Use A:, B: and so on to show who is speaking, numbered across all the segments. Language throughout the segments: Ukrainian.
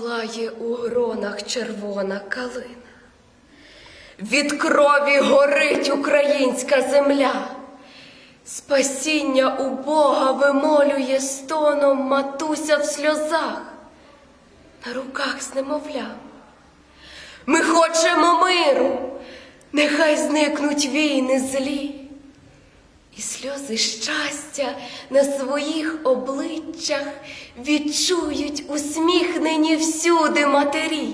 A: Палає у гронах червона калина. Від крові горить українська земля. Спасіння у Бога вимолює стоном матуся в сльозах, на руках з немовлям. Ми хочемо миру, нехай зникнуть війни злі, і сльози щастя на своїх обличчях відчують усміхнені всюди матері.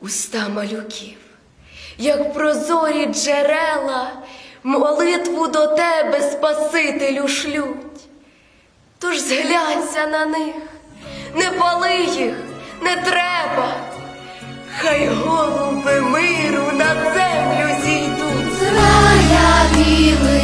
A: Уста малюків, як прозорі джерела, молитву до тебе, Спасителю, шлють. Тож зглянься на них, не пали їх, не треба. Хай голуби миру
B: білий